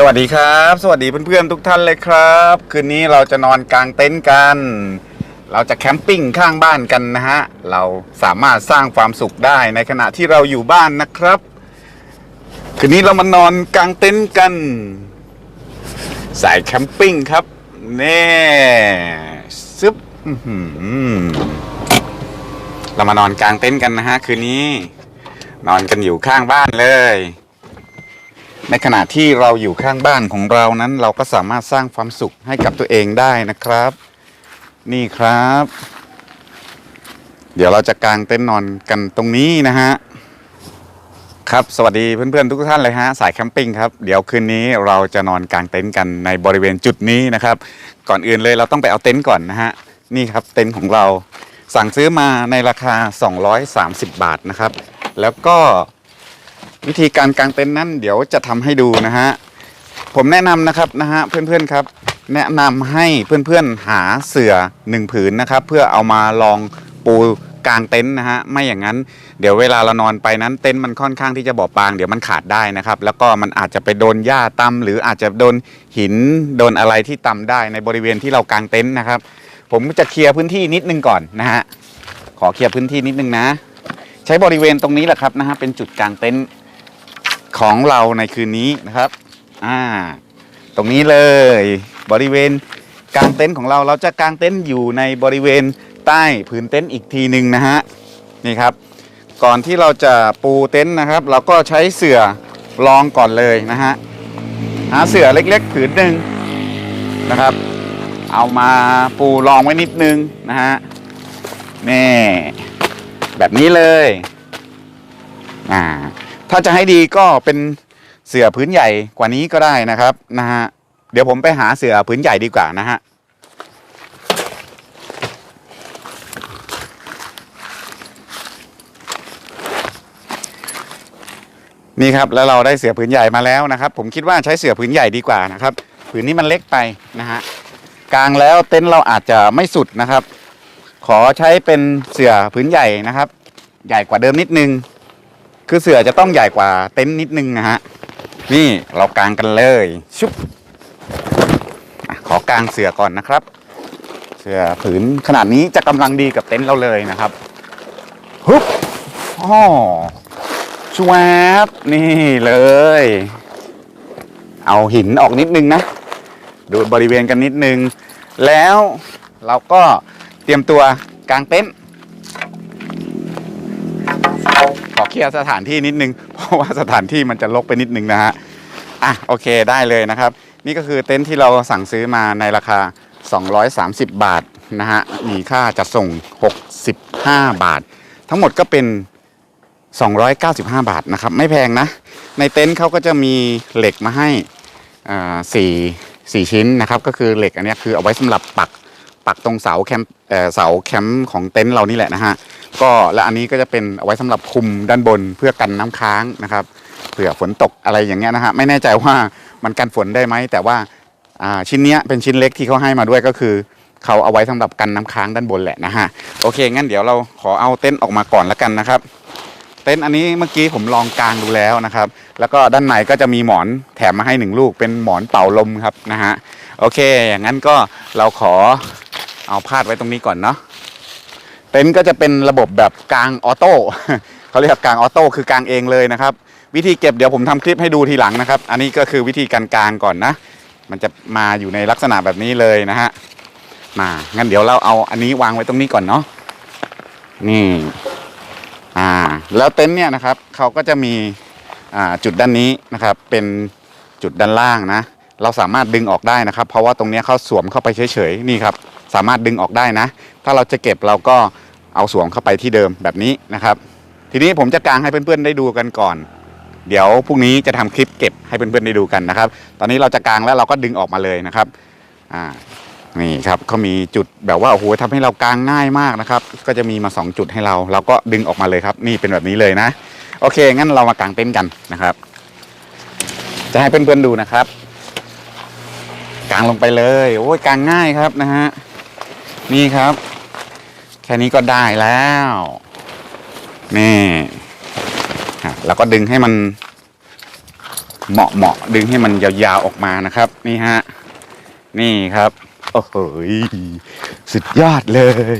สวัสดีครับ สวัสดีเพื่อนๆทุกท่านเลยครับ คืนนี้เราจะนอนกลางเต็นท์กัน เราจะแคมปิ้งข้างบ้านกันนะฮะ เราสามารถสร้างความสุขได้ในขณะที่เราอยู่บ้านนะครับ คืนนี้เรามานอนกลางเต็นท์กัน สายแคมปิ้งครับแน่ซึบเรามานอนกลางเต็นท์กันนะฮะคืนนี้ นอนกันอยู่ข้างบ้านเลย ในขณะที่เราอยู่ข้างบ้านของเรานั้น เราก็สามารถสร้างความสุขให้กับตัวเองได้นะครับ นี่ครับ เดี๋ยวเราจะกางเต็นท์นอนกันตรงนี้นะฮะครับสวัสดีเพื่อนๆทุกท่านเลยฮะสายแคมปิ้งครับเดี๋ยวคืนนี้เราจะนอนกางเต็นท์กันในบริเวณจุดนี้นะครับ ก่อนอื่นเลยเราต้องไปเอาเต็นท์ก่อนนะฮะนี่ครับเต็นท์ของเราสั่งซื้อมาในราคา 230 บาทนะครับ แล้วก็ วิธีการกางเต็นท์นั้นเดี๋ยวจะทำให้ดูนะฮะผมแนะนำนะครับนะฮะเพื่อนๆครับ แนะนำให้เพื่อนๆหาเสื่อหนึ่งผืนนะครับ เพื่อเอามาลองปูกางเต็นท์นะฮะไม่อย่างนั้นเดี๋ยวเวลาเรานอนไปนั้นเต็นท์มันค่อนข้างที่จะบอบบาง เดี๋ยวมันขาดได้นะครับ แล้วก็มันอาจจะไปโดนหญ้าตำหรืออาจจะโดนหินโดนอะไรที่ตำได้ในบริเวณที่เรากางเต็นท์นะครับ ผมจะเคลียร์พื้นที่นิดนึงก่อนนะฮะขอเคลียร์พื้นที่นิดนึงนะ ใช้บริเวณตรงนี้แหละครับนะฮะเป็นจุดกางเต็นท์ ของเราในคืนนี้นะครับ อ่า ตรงนี้เลยบริเวณกางเต็นท์ของเราเราจะกางเต็นท์อยู่ในบริเวณใต้ผืนเต็นท์อีกทีหนึ่งนะฮะนี่ครับ ก่อนที่เราจะปูเต็นท์นะครับ เราก็ใช้เสื่อรองก่อนเลยนะฮะหาเสื่อเล็กๆผืนหนึ่งนะครับ เอามาปูรองไว้นิดนึงนะฮะนี่แบบนี้เลยอ่า ถ้าจะให้ดีก็เป็นเสื่อพื้นใหญ่กว่านี้ก็ได้นะครับนะฮะเดี๋ยวผมไปหาเสื่อพื้นใหญ่ดีกว่านะฮะนี่ครับแล้วเราได้เสื่อผืนใหญ่มาแล้วนะครับ ผมคิดว่าใช้เสื่อผืนใหญ่ดีกว่านะครับผืนนี้มันเล็กไปนะฮะกลางแล้วเต็นท์เราอาจจะไม่สุดนะครับ ขอใช้เป็นเสื่อผืนใหญ่นะครับ ใหญ่กว่าเดิมนิดนึง คือเสือจะต้องใหญ่กว่าเต็นท์นิดนึงนะฮะ นี่เรากางกันเลยชุบขอกางเสือก่อนนะครับ เสือผืนขนาดนี้จะกำลังดีกับเต็นท์เราเลยนะครับฮึบอ๋อชวบนี่เลย เอาหินออกนิดนึงนะ ดูบริเวณกันนิดนึง แล้วเราก็เตรียมตัวกางเต็นท์ ขอเคลียร์สถานที่นิดนึง เพราะว่าสถานที่มันจะรกไปนิดนึงนะฮะอะโอเคได้เลยนะครับ นี่ก็คือเต็นท์ที่เราสั่งซื้อมาในราคา 230 บาทนะฮะมีค่าจัดส่ง 65 บาท ทั้งหมดก็เป็น 295 บาทนะครับ ไม่แพงนะ ในเต็นท์เขาก็จะมีเหล็กมาให้อ่าสี่สี่ชิ้นนะครับก็คือเหล็กอันนี้คือเอาไว้สำหรับปักปักตรงเสาแคมป์เอ่อเสาแคมป์ของเต็นท์เรานี่แหละนะฮะ ก็และอันนี้ก็จะเป็นเอาไว้สำหรับคุมด้านบนเพื่อกันน้ำค้างนะครับเผื่อฝนตกอะไรอย่างเงี้ยนะฮะไม่แน่ใจว่ามันกันฝนได้ไหมแต่ว่าอ่าชิ้นเนี้ยเป็นชิ้นเล็กที่เขาให้มาด้วยก็คือเขาเอาไว้สำหรับกันน้ำค้างด้านบนแหละนะฮะโอเคงั้นเดี๋ยวเราขอเอาเต็นท์ออกมาก่อนแล้วกันนะครับ เต็นท์อันนี้เมื่อกี้ผมลองกางดูแล้วนะครับ แล้วก็ด้านในก็จะมีหมอนแถมมาให้หนึ่งลูก เป็นหมอนเป่าลมครับนะฮะโอเคอย่างนั้นก็เราขอเอาพาดไว้ตรงนี้ก่อนเนาะ เต็นท์ก็จะเป็นระบบแบบกลางออโต้เขาเรียกกลางออโต้คือกลางเองเลยนะครับ วิธีเก็บเดี๋ยวผมทำคลิปให้ดูทีหลังนะครับ อันนี้ก็คือวิธีการกลางก่อนนะ มันจะมาอยู่ในลักษณะแบบนี้เลยนะฮะมางั้นเดี๋ยวเราเอาอันนี้วางไว้ตรงนี้ก่อนเนาะนี่อ่าแล้วเต็นท์เนี่ยนะครับเขาก็จะมีอ่าจุดด้านนี้นะครับ เป็นจุดด้านล่างนะ เราสามารถดึงออกได้นะครับ เพราะว่าตรงนี้เขาสวมเข้าไปเฉยๆนี่ครับ สามารถดึงออกได้นะ ถ้าเราจะเก็บเราก็เอาสวมเข้าไปที่เดิมแบบนี้นะครับ ทีนี้ผมจะกางให้เพื่อนๆได้ดูกันก่อน เดี๋ยวพรุ่งนี้จะทำคลิปเก็บให้เพื่อนๆได้ดูกันนะครับ ตอนนี้เราจะกางแล้วเราก็ดึงออกมาเลยนะครับอ่านี่ครับเขามีจุดแบบว่าโอ้โหทำให้เรากางง่ายมากนะครับ ก็จะมีมา 2 จุดให้เรา เราก็ดึงออกมาเลยครับ นี่เป็นแบบนี้เลยนะ โอเค งั้นเรามากางเต็นท์กันนะครับ จะให้เพื่อนๆดูนะครับ กางลงไปเลย โอ้ยกางง่ายครับนะฮะ นี่ครับ แค่นี้ก็ได้แล้ว นี่อะเราก็ดึงให้มันเหมาะเหมาะดึงให้มันยาวๆออกมานะครับ นี่ฮะ นี่ครับ โอ้โหสุดยอดเลย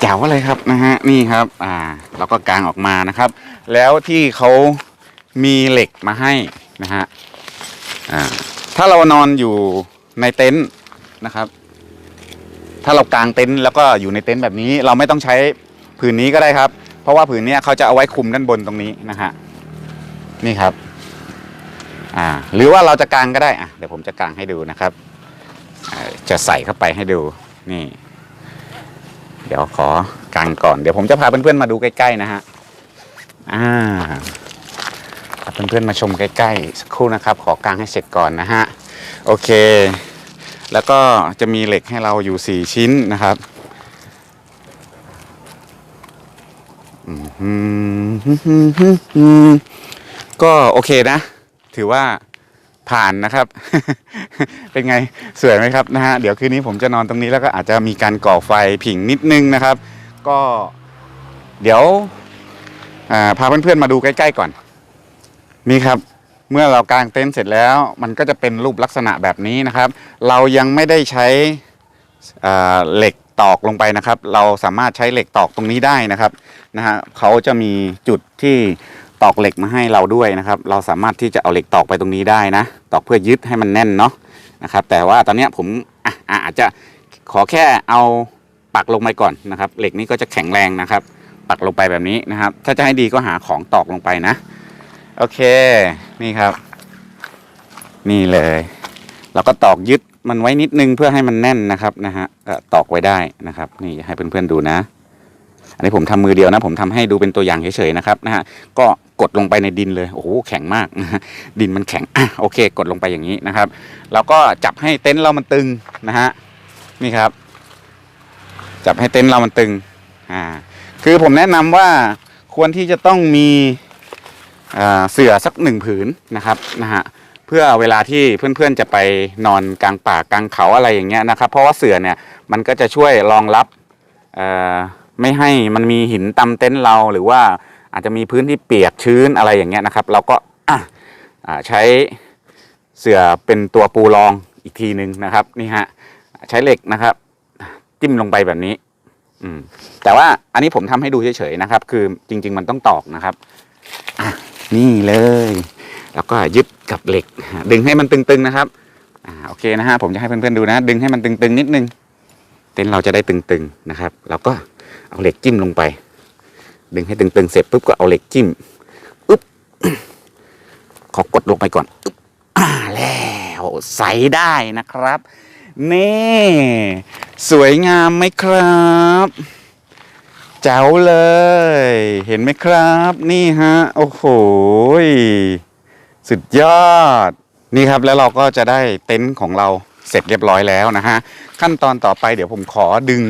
แจ๋วเลยครับนะฮะ นี่ครับ อ่าเราก็กางออกมานะครับ แล้วที่เขามีเหล็กมาให้นะฮะ อ่า ถ้าเรานอนอยู่ในเต็นท์นะครับ ถ้าเรากางเต็นท์แล้วก็อยู่ในเต็นท์แบบนี้ เราไม่ต้องใช้ผืนนี้ก็ได้ครับ เพราะว่าผืนนี้เขาจะเอาไว้คุมด้านบนตรงนี้นะฮะนี่ครับอ่าหรือว่าเราจะกางก็ได้อะเดี๋ยวผมจะกางให้ดูนะครับจะใส่เข้าไปให้ดูนี่ เดี๋ยวขอกางก่อน เดี๋ยวผมจะพาเพื่อนๆมาดูใกล้ๆนะฮะอ่าเพื่อนๆมาชมใกล้ๆสักครู่นะครับ ขอกางให้เสร็จก่อนนะฮะโอเค แล้วก็จะมีเหล็กให้เราอยู่สี่ชิ้นนะครับอืมก็โอเคนะ ถือว่าผ่านนะครับ เป็นไงสวยไหมครับนะฮะเดี๋ยวคืนนี้ผมจะนอนตรงนี้แล้วก็อาจจะมีการก่อไฟผิงนิดนึงนะครับ ก็เดี๋ยวพาเพื่อนๆมาดูใกล้ ๆ ก่อน นี่ครับ เมื่อเรากางเต็นท์เสร็จแล้ว มันก็จะเป็นรูปลักษณะแบบนี้นะครับ เรายังไม่ได้ใช้เหล็กตอกลงไปนะครับ เราสามารถใช้เหล็กตอกตรงนี้ได้นะครับนะฮะเขาจะมีจุดที่ตอกเหล็กมาให้เราด้วยนะครับ เราสามารถที่จะเอาเหล็กตอกไปตรงนี้ได้นะ ตอกเพื่อยึดให้มันแน่นเนาะนะครับ แต่ว่าตอนนี้ผมออาจจะขอแค่เอาปักลงไปก่อนนะครับ เหล็กนี้ก็จะแข็งแรงนะครับ ปักลงไปแบบนี้นะครับ ถ้าจะให้ดีก็หาของตอกลงไปนะ โอเค นี่ครับ นี่เลย เราก็ตอกยึดมันไว้นิดนึงเพื่อให้มันแน่นนะครับนะฮะตอกไว้ได้นะครับ นี่ให้เพื่อนๆดูนะ อันนี้ผมทำมือเดียวนะ ผมทำให้ดูเป็นตัวอย่างเฉยๆนะครับนะฮะก็กดลงไปในดินเลยโอ้โหแข็งมากดินมันแข็งอโอเค กดลงไปอย่างนี้นะครับแล้วก็จับให้เต็นท์เรามันตึงนะฮะนี่ครับ จับให้เต็นท์เรามันตึงอ่าคือผมแนะนำว่าควรที่จะต้องมี เสื่อสักหนึ่งผืนนะครับนะฮะเพื่อเวลาที่เพื่อนๆจะไปนอนกลางป่ากลางเขาอะไรอย่างเงี้ยนะครับ เพราะว่าเสื่อเนี่ยมันก็จะช่วยรองรับไม่ให้มันมีหินตำเต็นท์เราหรือว่าอาจจะมีพื้นที่เปียกชื้นอะไรอย่างเงี้ยนะครับเราก็ใช้เสื่อเป็นตัวปูรองอีกทีหนึ่งนะครับนี่ฮะใช้เหล็กนะครับ จิ้มลงไปแบบนี้อืมแต่ว่าอันนี้ผมทำให้ดูเฉยๆนะครับ คือจริง ๆ มันต้องตอกนะครับ นี่เลย แล้วก็ยึดกับเหล็ก ดึงให้มันตึงๆนะครับอ่าโอเคนะฮะผมจะให้เพื่อนๆดูนะ ดึงให้มันตึงๆนิดนึง เต็นท์เราจะได้ตึงๆนะครับ แล้วก็เอาเหล็กจิ้มลงไป ดึงให้ตึงๆเสร็จปุ๊บก็เอาเหล็กจิ้มอึ๊บขอกดลงไปก่อนอึ๊บอ่าแล้วใส่ได้นะครับนี่ สวยงามไหมครับ แจ๋วเลย เห็นไหมครับ นี่ฮะ โอ้โห สุดยอด นี่ครับแล้วเราก็จะได้เต็นท์ของเราเสร็จเรียบร้อยแล้วนะฮะ ขั้นตอนต่อไปเดี๋ยวผมขอดึง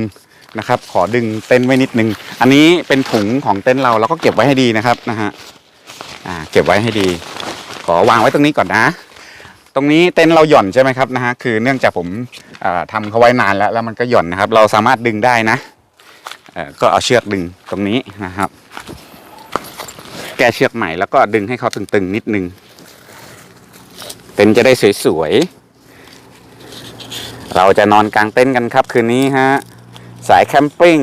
นะครับ ขอดึงเต็นท์ไว้นิดนึง อันนี้เป็นถุงของเต็นท์เราเราก็เก็บไว้ให้ดีนะครับนะฮะอ่าเก็บไว้ให้ดี ขอวางไว้ตรงนี้ก่อนนะ ตรงนี้เต็นท์เราหย่อนใช่ไหมครับนะฮะคือเนื่องจากผมอ่าทำเขาไว้นานแล้วแล้วมันก็หย่อนนะครับ เราสามารถดึงได้นะ ก็เอาเชือกดึงตรงนี้นะครับ แก้เชือกใหม่แล้วก็ดึงให้เขาตึงๆนิดนึงเต็นจะได้สวยๆ เราจะนอนกลางเต็นท์กันครับคืนนี้ฮะ สายแคมปิ้ง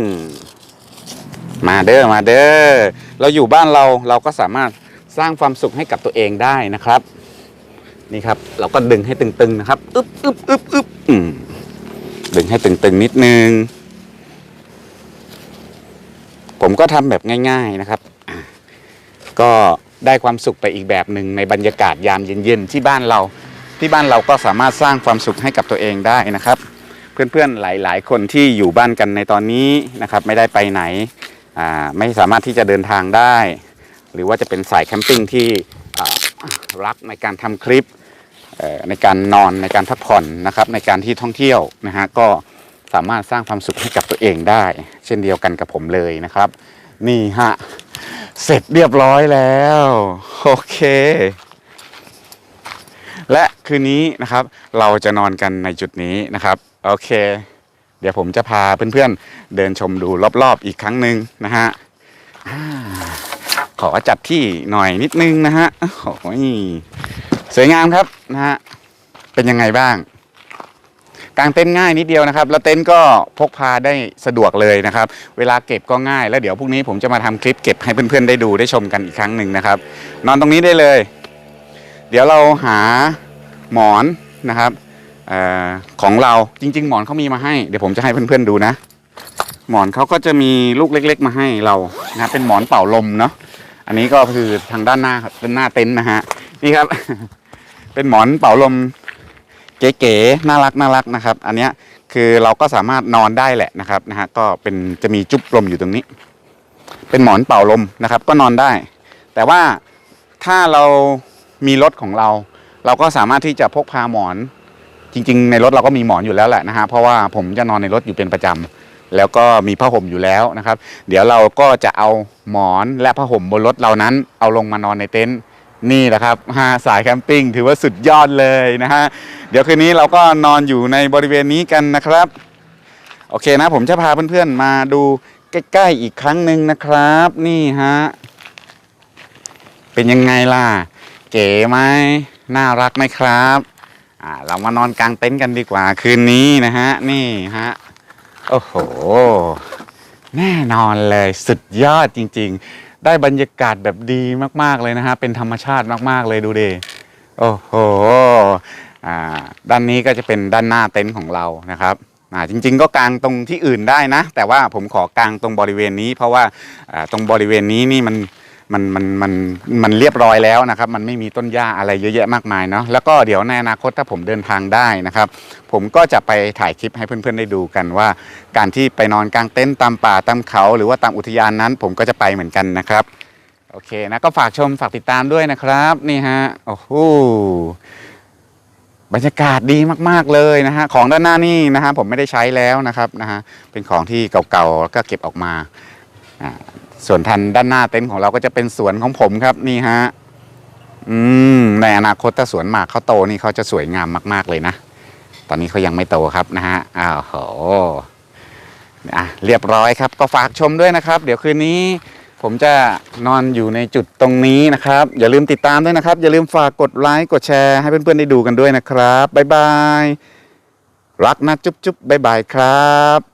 มาเด้อมาเด้อ เราอยู่บ้านเราเราก็สามารถสร้างความสุขให้กับตัวเองได้นะครับ นี่ครับ เราก็ดึงให้ตึงๆนะครับ อึ๊บอึ๊บอึ๊บอึ๊บดึงให้ตึงๆนิดนึง ผม ก็ทำแบบง่าย ๆนะครับ ก็ได้ความสุขไปอีกแบบหนึ่งในบรรยากาศยามเย็นๆที่บ้านเรา ที่บ้านเราก็สามารถสร้างความสุขให้กับตัวเองได้นะครับ เพื่อนๆหลาย ๆ คนที่อยู่บ้านกันในตอนนี้นะครับ ไม่ได้ไปไหนอ่าไม่สามารถที่จะเดินทางได้ หรือว่าจะเป็นสายแคมปิ้งที่รักในการทำคลิปเอ่อในการนอนในการพักผ่อนนะครับ ในการที่ท่องเที่ยวนะฮะก็สามารถสร้างความสุขให้กับตัวเองได้ เช่นเดียวกันกับผมเลยนะครับ นี่ฮะ เสร็จเรียบร้อยแล้ว โอเค และคืนนี้นะครับ เราจะนอนกันในจุดนี้นะครับ โอเค เดี๋ยวผมจะพาเพื่อนๆ เดินชมดูรอบๆอีกครั้งหนึ่งนะฮะขอจัดที่หน่อยนิดนึงนะฮะโอ้โหสวยงามครับนะฮะ เป็นยังไงบ้างางเต็นท์ง่ายนิดเดียวนะครับ แล้วเต็นท์ก็พกพาได้สะดวกเลยนะครับ เวลาเก็บก็ง่าย แล้วเดี๋ยวพรุ่งนี้ผมจะมาทำคลิปเก็บให้เพื่อนๆได้ดูได้ชมกันอีกครั้งหนึ่งนะครับ นอนตรงนี้ได้เลย เดี๋ยวเราหาหมอนนะครับออของเราจริง ๆ หมอนเขามีมาให้ เดี๋ยวผมจะให้เพื่อนๆดูนะ หมอนเขาก็จะมีลูกเล็ก ๆ มาให้เรานะเป็นหมอนเป่าลมเนาะอันนี้ก็คือทางด้านหน้าครับด้านหน้าเต็นท์นะฮะนี่ครับ เป็นหมอนเป่าลม เก๋ๆน่ารักน่ารักนะครับ อันเนี้ยคือเราก็สามารถนอนได้แหละนะครับนะฮะก็เป็นจะมีจุ๊บลมอยู่ตรงนี้ เป็นหมอนเป่าลมนะครับ ก็นอนได้ แต่ว่าถ้าเรามีรถของเรา เราก็สามารถที่จะพกพาหมอน จริง ๆ ในรถเราก็มีหมอนอยู่แล้วแหละนะฮะเพราะว่าผมจะนอนในรถอยู่เป็นประจำแล้วก็มีผ้าห่มอยู่แล้วนะครับ เดี๋ยวเราก็จะเอาหมอนและผ้าห่มบนรถเรานั้น เอาลงมานอนในเต็นท์ นี่แหละครับฮาสายแคมปิ้งถือว่าสุดยอดเลยนะฮะ เดี๋ยวคืนนี้เราก็นอนอยู่ในบริเวณนี้กันนะครับ โอเคนะผมจะพาเพื่อนๆมาดูใกล้ๆอีกครั้งหนึ่งนะครับ นี่ฮะ เป็นยังไงล่ะ เก๋ไหมน่ารักไหมครับอ่าเรามานอนกลางเต็นท์กันดีกว่าคืนนี้นะฮะ นี่ฮะ โอ้โห แน่นอนเลยสุดยอดจริง ๆ ได้บรรยากาศแบบดีมาก ๆ เลยนะฮะ เป็นธรรมชาติมาก ๆ เลยดูดิโอ้โหอ่าด้านนี้ก็จะเป็นด้านหน้าเต็นท์ของเรานะครับจริงๆ ก็กางตรงที่อื่นได้นะ แต่ว่าผมขอกางตรงบริเวณนี้ เพราะว่าตรงบริเวณนี้นี่มัน มันมันมันมันเรียบร้อยแล้วนะครับ มันไม่มีต้นหญ้าอะไรเยอะแยะมากมายเนาะแล้วก็เดี๋ยวในอนาคตถ้าผมเดินทางได้นะครับ ผมก็จะไปถ่ายคลิปให้เพื่อนๆได้ดูกันว่า การที่ไปนอนกลางเต็นท์ตามป่าตามเขา หรือว่าตามอุทยานนั้น ผมก็จะไปเหมือนกันนะครับโอเคนะก็ฝากชมฝากติดตามด้วยนะครับนี่ฮะโอ้โหบรรยากาศดีมากๆเลยนะฮะของด้านหน้านี่นะฮะผมไม่ได้ใช้แล้วนะครับนะฮะเป็นของที่เก่าๆแล้วก็เก็บออกมาอ่า ส่วนทันด้านหน้าเต็นท์ของเราก็จะเป็นสวนของผมครับนี่ฮะอืมในอนาคตถ้าสวนหมากเขาโตนี่เขาจะสวยงามมาก ๆ เลยนะ ตอนนี้เขายังไม่โตครับนะฮะอ้าวโหอะเรียบร้อยครับ ก็ฝากชมด้วยนะครับ เดี๋ยวคืนนี้ ผมจะนอนอยู่ในจุดตรงนี้นะครับ อย่าลืมติดตามด้วยนะครับ อย่าลืมฝากกดไลค์กดแชร์ให้เพื่อนๆได้ดูกันด้วยนะครับบ๊ายบายรักนะจุ๊บๆบ๊ายบายครับ